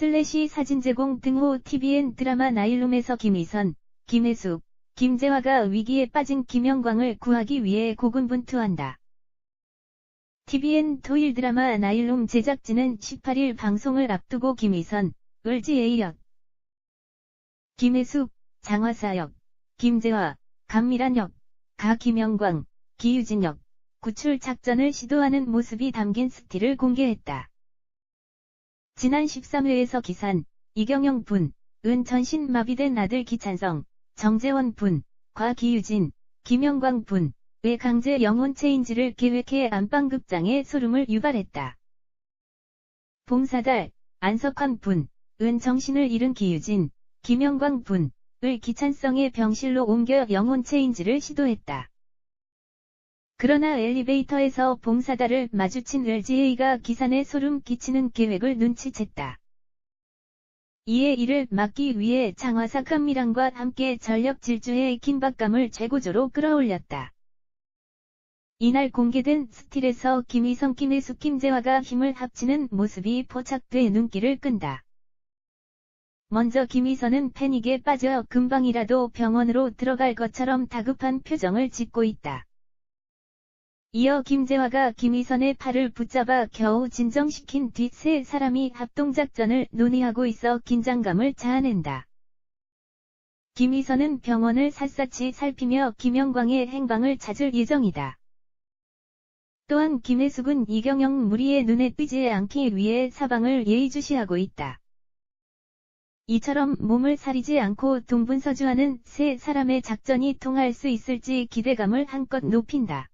슬래시 사진 제공 등호 TVN 드라마 나일룸에서 김희선, 김혜숙, 김재화가 위기에 빠진 김영광을 구하기 위해 고군분투한다. TVN 토일 드라마 나일룸 제작진은 18일 방송을 앞두고 김희선, 을지 A역, 김혜숙, 장화사역, 김재화, 감미란 역, 가 김영광, 기유진 역, 구출 작전을 시도하는 모습이 담긴 스틸을 공개했다. 지난 13회에서 기산, 이경영 분, 은 전신 마비된 아들 기찬성, 정재원 분, 과 기유진, 김영광 분, 의 강제 영혼 체인지를 계획해 안방극장에 소름을 유발했다. 봉사달, 안석환 분, 은 정신을 잃은 기유진, 김영광 분, 을 기찬성의 병실로 옮겨 영혼 체인지를 시도했다. 그러나 엘리베이터에서 봉사다를 마주친 LGA가 기산에 소름 끼치는 계획을 눈치챘다. 이에 이를 막기 위해 장화사 감미랑과 함께 전력 질주해 긴박감을 최고조로 끌어올렸다. 이날 공개된 스틸에서 김희성 김혜숙 김재화가 힘을 합치는 모습이 포착돼 눈길을 끈다. 먼저 김희선은 패닉에 빠져 금방이라도 병원으로 들어갈 것처럼 다급한 표정을 짓고 있다. 이어 김재화가 김희선의 팔을 붙잡아 겨우 진정시킨 뒤 세 사람이 합동작전을 논의하고 있어 긴장감을 자아낸다. 김희선은 병원을 샅샅이 살피며 김영광의 행방을 찾을 예정이다. 또한 김혜숙은 이경영 무리의 눈에 띄지 않기 위해 사방을 예의주시하고 있다. 이처럼 몸을 사리지 않고 동분서주하는 세 사람의 작전이 통할 수 있을지 기대감을 한껏 높인다.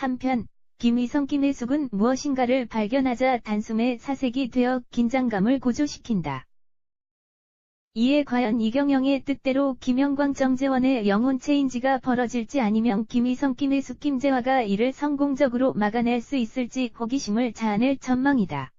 한편 김희성 김혜숙은 무엇인가를 발견하자 단숨에 사색이 되어 긴장감을 고조시킨다. 이에 과연 이경영의 뜻대로 김영광 정재원의 영혼 체인지가 벌어질지 아니면 김희성 김혜숙 김재화가 이를 성공적으로 막아낼 수 있을지 호기심을 자아낼 전망이다.